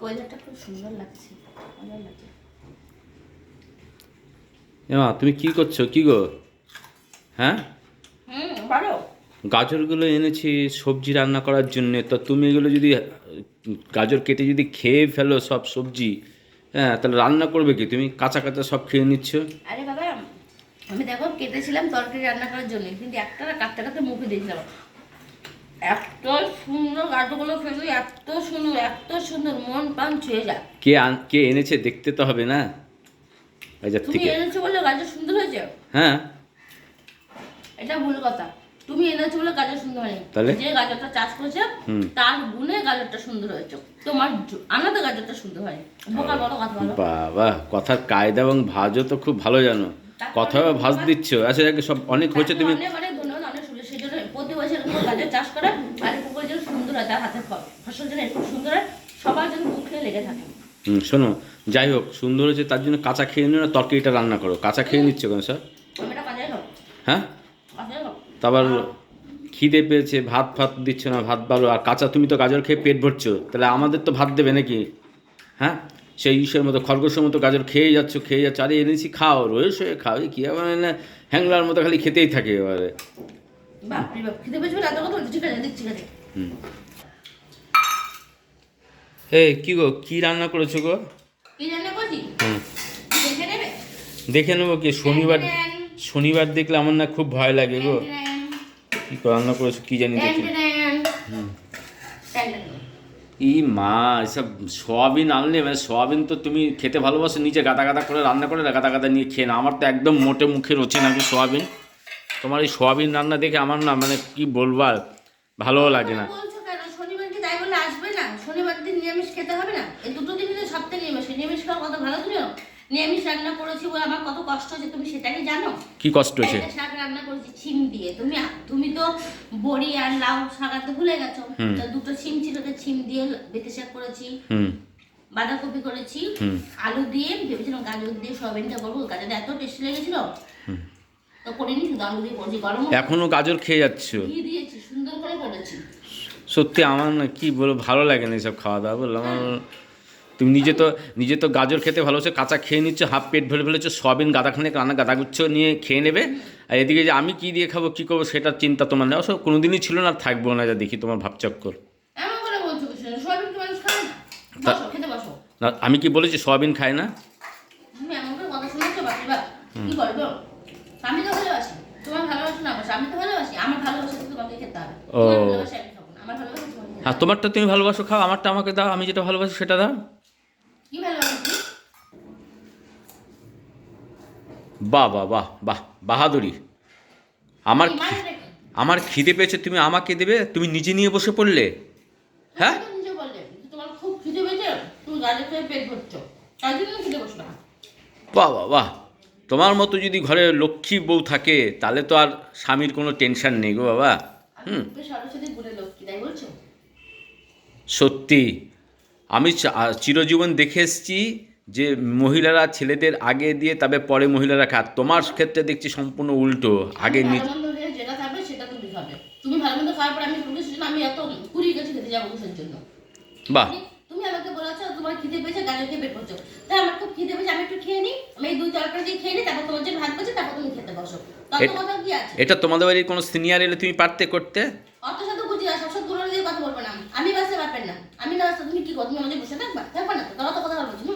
ওয়েদারটা খুব সুন্দর লাগছে ভালো লাগছে এমা তুমি কি করছ? কি গো? হ্যাঁ? ভালো গাজরগুলো এনেছি সবজি রান্না করার জন্য। তো তুমি এগুলো যদি গাজর কেটে যদি খেয়ে ফেলো সব সবজি হ্যাঁ তাহলে রান্না করবে কি? তুমি কাঁচা কাঁচা সব খেয়ে নিচ্ছ? আরে বাবা আমি দেখো কেটেছিলাম তরকারি রান্না করার জন্য কিন্তু একটা না কাটতে কাটতে মুখে দিয়েছিলাম এত সুন্দর গাছগুলো খেতে এত সুন্দর এত সুন্দর মন প্রাণ ছুঁয়ে যায়। কে কে এনেছে দেখতে তো হবে না? বাজার তুমি এনেছো বলে গাজর সুন্দর হয়েছে? হ্যাঁ। এটা ভুল কথা। তুমি এনেছো বলে গাজর সুন্দর হয়নি। তাহলে? যে গাজরটা চাষ করেছে। তার গুণে গাজরটা সুন্দর হয়েছে। তোমার আলাদা গাজরটা সুন্দর হয়নি। বোকা বলো কথা বলো। বাবা কথার কায়দা এবং ভাজও তো খুব ভালো জানো। কথাও ভাজ দিচ্ছ। আচ্ছা সব অনেক হয়েছে তুমি অনেক অনেক ধন্যবাদ অনেক সুন্দর সেই জন্য প্রতি বছর এরকম গাজর চাষ করে আর পুকুর যেন সুন্দর হয় তার হাতের ফসল যেন এরকম সুন্দর হয় সবার যেন মুখে লেগে থাকে। হুম, শোনো যাই হোক সুন্দর হয়েছে তার জন্য কাঁচা খেয়ে নিও না তরকারিটা রান্না করো। কাঁচা খেয়ে নিচ্ছ কেন স্যার? হ্যাঁ? তারপর খিদে পেয়েছে ভাত ফাত দিচ্ছ না ভাত ভালো আর কাঁচা তুমি তো গাজর খেয়ে পেট ভরছো তাহলে আমাদের তো ভাত দেবে নাকি? হ্যাঁ? সেই ইসের মতো খরগোশের মতো গাজর খেয়ে যাচ্ছ খেয়ে যাচ্ছ আরে এনেছি খাও রয়ে শুয়ে খাও কী আবার না হ্যাংলার মতো খালি খেতেই থাকে এবারে। বাপরে বাপ খেতে পেয়েছি এত কথা বলছি ঠিক আছে দিচ্ছি ঠিক আছে হুম এই কী গো কী রান্না করেছ গো? কি রান্না করছি? দেখে নেবে? দেখে নেব কি? শনিবার শনিবার দেখলে আমার না খুব ভয় লাগে গো। কী রান্না করেছ কী জানি দেখি। ই মা এসব সোয়াবিন আনলে মানে সোয়াবিন তো তুমি খেতে ভালোবাসো নিচে গাদা গাদা করে রান্না করে গাদা গাদা নিয়ে খেয়ে না আমার তো একদম মোটে মুখে রোচে না আমি সোয়াবিন। তোমার এই সোয়াবিন রান্না দেখে আমার না মানে কি বলবার ভালোও লাগে না বলছো কেন শনিবার কি তাই বলে আসবে না শনিবার দিন নিরামিষ খেতে হবে না? এই দুটো দিন তো সপ্তাহে নিরামিষ। নিরামিষ খাওয়া কত ভালো তুমিও নিরামিষ রান্না করেছি বলে আমার কত কষ্ট হচ্ছে তুমি সেটা কি জানো? কি কষ্ট হয়েছে? শাক রান্না করেছি ছিম দিয়ে। তুমি তুমি তো বড়ি আর লাউ শাক আনতে ভুলে গেছো। তো দুটো ছিম ছিল তো ছিম দিয়ে বেতে শাক করেছি। হুম। বাঁধাকপি করেছি। আলু দিয়ে ভেবেছিলাম গাজর দিয়ে সয়াবিনটা করব গাজরটা এত টেস্টি লেগেছিল। তো করিনি শুধু আলু দিয়ে করেছি গরম এখনও গাজর খেয়ে যাচ্ছ? দিয়েছি। সত্যি আমার না কি বলব ভালো লাগে না এসব খাওয়া দাওয়া বললাম আমার তুমি নিজে তো নিজে তো গাজর খেতে ভালোবাসো কাঁচা খেয়ে নিচ্ছ হাফ পেট ভরে ফেলেছো সয়াবিন গাদাখানে রান্না গাদাগুচ্ছ নিয়ে খেয়ে নেবে। আর এদিকে যে আমি কি দিয়ে খাব কী করব সেটার চিন্তা তোমার নেই অবশ্য কোনোদিনই ছিল না থাকব না যা দেখি তোমার ভাবচক্কর। না। আমি কি বলেছি সয়াবিন খায় না? তুমি এমন করে কথা শোনাচ্ছো বাপরে বাপ কি করব আমি তো ভালোবাসি। তোমার ভালোবাসা না বাসা ভালোবাসি আমার ভালোবাসা তো তোমাকে খেতে হবে। ও। হ্যাঁ তোমারটা তুমি ভালোবাসো খাও আমারটা আমাকে দাও আমি যেটা ভালোবাসি সেটা দাও। বাহ বাহ বাহ বাহ বাহাদুরি। আমার? আমার খিদে পেয়েছে তুমি আমাকে দেবে তুমি নিজে নিয়ে বসে পড়লে। হ্যাঁ? বাহ বাহ বাহ। তোমার মতো যদি ঘরে লক্ষ্মী বউ থাকে তাহলে তো আর স্বামীর কোনো টেনশন নেই গো বাবা। হুম। লক্ষ্মী তাই বলছো? সত্যি। আমি চিরজীবন দেখে এসেছি যে মহিলারা ছেলেদের আগে দিয়ে তবে পরে মহিলারা খায়। তোমার ক্ষেত্রে দেখছি সম্পূর্ণ উল্টো। আগে আমি নিজ ভালো মন্দ যেটা থাকবে সেটা তুমি খাবে। তুমি ভালো মন্দ খাওয়ার পর আমি পুলিশ জন্য আমি এত কুড়ি গেছি খেতে যাব কিসের জন্য? বাহ। তুমি আমাকে বলেছ তোমার খিদে পেয়েছে গাজর খেয়ে পেট করছ। তাই আমার খুব খিদে পেয়েছে আমি একটু খেয়ে নিই। আমি এই দুই তরকারি দিয়ে খেয়ে নিই তারপর তোমার যে ভাত পেয়েছে তারপর তুমি খেতে বসো। তত এ- কথা কি আছে? এটা তোমাদের বাড়ির কোনো সিনিয়র এলে তুমি পারতে করতে? আমি না তুমি কি করো তুমি আমাদের বসে থাকবা। থাকবা না তো? তারা তো কথা বলছি না